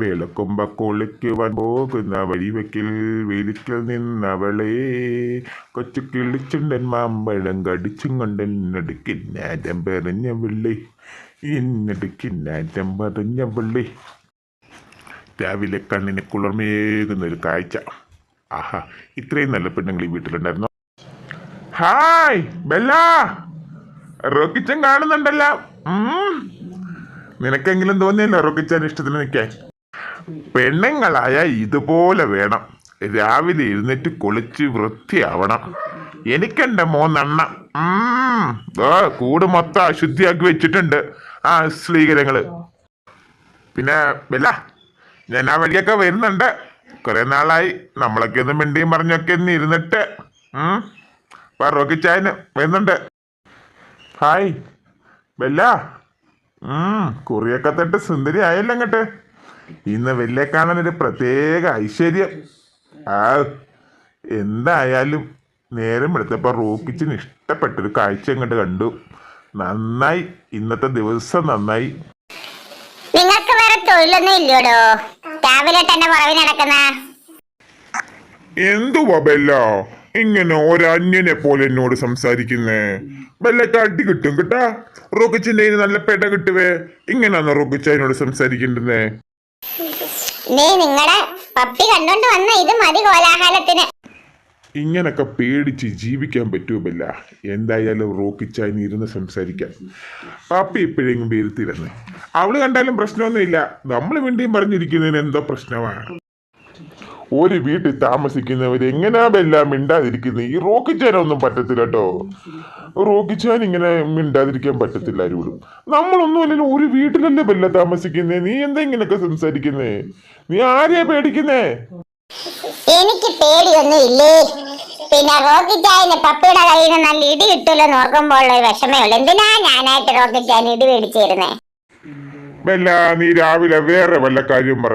വിളക്കുമ്പ കുളിക്കുവാൻ പോകുന്ന വഴിവെക്കിൽ വെയിലിക്കൽ നിന്നവളെ. കൊച്ചു കിളിച്ചുണ്ടൻ മാമ്പഴം കടിച്ചും കൊണ്ടൻ നടുക്കിന്നാറ്റം പെറിഞ്ഞ വിള്ളി. ഇന്നടുക്കിന്നാറ്റം പറഞ്ഞ വിള്ളി. രാവിലെ കണ്ണിന് കുളിർമേകുന്ന ഒരു കാഴ്ച. ആഹാ ഇത്രയും നല്ല പെണ്ണുങ്ങൾ ഈ വീട്ടിലുണ്ടായിരുന്നു? Hi Bella! റോക്കിച്ചൻ കാണുന്നുണ്ടല്ലോ. നിനക്കെങ്കിലും തോന്നിയല്ലോ റോക്കിച്ചൻ ഇഷ്ടത്തിന് നിൽക്കാൻ. പെണ്ണുങ്ങളായ ഇതുപോലെ വേണം. രാവിലെ എഴുന്നേറ്റ് കുളിച്ച് വൃത്തിയാവണം. എനിക്കെന്റെ മോന്നെണ്ണ. ദാ കൂട് മൊത്തം അശുദ്ധിയാക്കി വെച്ചിട്ടുണ്ട്. ആ സ്ത്രീകരങ്ങൾ. പിന്നെ ബെല്ല ഞാൻ ആ വഴിയൊക്കെ വരുന്നുണ്ട്. കുറെ നാളായി നമ്മളൊക്കെ ഒന്ന് മിണ്ടിയും പറഞ്ഞൊക്കെ ഒന്ന് ഇരുന്നിട്ട് ഉം. വാ റോക്കിച്ചായന് വരുന്നുണ്ട്. ഹായ് ബെല്ല കുറിയൊക്കെ തട്ട് സുന്ദരി ആയല്ലോ അങ്ങട്ട് ഇന്ന് ഒരു പ്രത്യേക ഐശ്വര്യം. ആ എന്തായാലും നേരം എടുത്തപ്പോൾ റൂപ്പിച്ചിന് ഇഷ്ടപ്പെട്ടൊരു കാഴ്ച ഇങ്ങോട്ട് കണ്ടു. നന്നായി. ഇന്നത്തെ ദിവസം നന്നായി. നിങ്ങൾക്ക് വേറെ തൊഴിലൊന്നും ഇല്ലയോടോ? രാവിലെ തന്നെ പുറവിൽ നടക്കുന്ന. എന്തുവാ ബെല്ല? ഇങ്ങനെ ഒരന്യനെ പോലെ എന്നോട് സംസാരിക്കുന്നേ? ബെല്ലക്ക് അടി കിട്ടും കേട്ടാ. റോക്കിച്ചിന്റെ നല്ല പെട കിട്ടുവേ. ഇങ്ങനെയാണോ റോക്കിച്ച എന്നോട് സംസാരിക്കേണ്ടുന്നേ? നിങ്ങളുടെ വന്ന മതി ഇങ്ങനൊക്കെ പേടിച്ച് ജീവിക്കാൻ പറ്റുമല്ല എന്തായാലും റോക്കിച്ചായി ഇരുന്ന് സംസാരിക്കാം. പാപ്പി ഇപ്പോഴെങ്കിലും പേരുത്തിരുന്ന് അവൾ കണ്ടാലും പ്രശ്നമൊന്നുമില്ല. നമ്മൾ വേണ്ടിയും പറഞ്ഞിരിക്കുന്നതിന് എന്തോ പ്രശ്നമാണ് ഒരു വീട്ടിൽ താമസിക്കുന്നവർ എങ്ങനെയാ എല്ലാം മിണ്ടാതിരിക്കുന്നത് ഈ റോക്കിച്ചാനൊന്നും പറ്റത്തില്ല കേട്ടോ. റോക്കിച്ചാൻ ഇങ്ങനെ മിണ്ടാതിരിക്കാൻ പറ്റത്തില്ല ആരോടും നമ്മളൊന്നും അല്ലല്ലോ ഒരു വീട്ടിലല്ലേ ബെല്ല താമസിക്കുന്നേ? നീ എന്താ ഇങ്ങനെയൊക്കെ സംസാരിക്കുന്നേ? നീ ആരെയാ പേടിക്കുന്നേ? എനിക്ക് പേടിയൊന്നുമില്ലേ? പിന്നെ റോക്കിച്ചായന് പപ്പിയുടെ കയ്യിൽ നിന്ന് നല്ല ഇടി കിട്ടുമല്ലോ നോക്കുമ്പോൾ വിഷമേ ഉള്ളൂ. എന്തിനാ ഞാനായിട്ട് റോക്കിച്ചായന് ഇടി മേടിച്ചിരുന്നേ വല്ല നീ രാവിലെ വേറെ വല്ല കാര്യം പറ.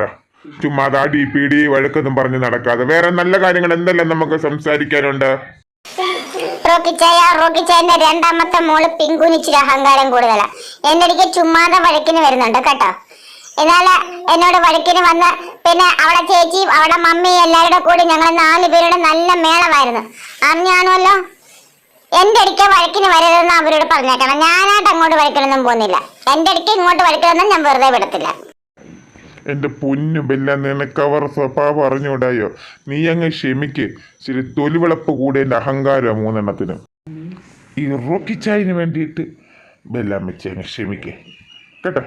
ചുമ്മാ അടി പീടി വഴക്കൊന്നും പറഞ്ഞ് നടക്കാതെ. വേറെ നല്ല കാര്യങ്ങൾ എന്തെല്ലാം നമുക്ക് സംസാരിക്കാനുണ്ട്? രണ്ടാമത്തെ മോൾ പിങ്കുനിച്ചിരി അഹങ്കാരം കൂടുതലാ. അടുക്ക് ചുമ്മാതെ വഴക്കിന് വരുന്നുണ്ട് കേട്ടോ. എന്നാൽ എന്നോട് വഴക്കിന് വന്ന് പിന്നെ അവളെ ചേച്ചി അവളെ മമ്മി എല്ലാവരുടെ കൂടി ഞങ്ങൾ നാല് പേരുടെ നല്ല മേളമായിരുന്നു. അറിഞ്ഞാണല്ലോ എന്റെ അടുക്ക വഴക്കിന് വരരുതെന്ന് അവരോട് പറഞ്ഞേക്കണം. ഞാനായിട്ട് അങ്ങോട്ട് വഴക്കിനൊന്നും പോകുന്നില്ല. എന്റെ അടുക്ക ഇങ്ങോട്ട് വഴക്കിനൊന്നും ഞാൻ വെറുതെ വിടത്തില്ല. എന്റെ പൊന്നു ബെല്ല നിനക്ക് അവർ സ്വഭാവം അറിഞ്ഞുകൂടായോ? നീ അങ്ങ് ക്ഷമിക്ക്. ശരി തൊലിവിളപ്പ് കൂടെ എന്റെ അഹങ്കാരം മൂന്നെണ്ണത്തിന്. ഈ റോക്കിച്ചായന് വേണ്ടിയിട്ട് ബെല്ലാമ്മച്ചി അങ്ങ് ക്ഷമിക്കേ. കേട്ടോ?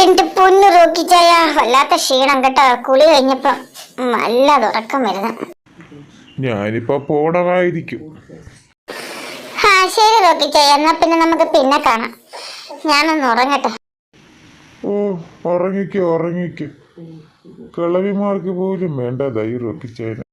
എന്റെ പൊന്ന് റോക്കിച്ചായ വല്ലാത്ത ക്ഷീണം കേട്ടോ. കുളി കഴിഞ്ഞപ്പോ നല്ല ഉറക്കം വരുന്നു. ഞാനിപ്പോ പോണമായിരിക്കും ആ ശരി റോക്കിച്ചായ എന്നാ പിന്നെ നമുക്ക് പിന്നെ കാണാം. ഞാനൊന്ന് ഉറങ്ങട്ടെ. ഉറങ്ങിക്കോ ഉറങ്ങിക്കോ. കിളവിമാർക്ക് പോലും വേണ്ട ധൈര്യമൊക്കെ റോക്കിച്ചായന്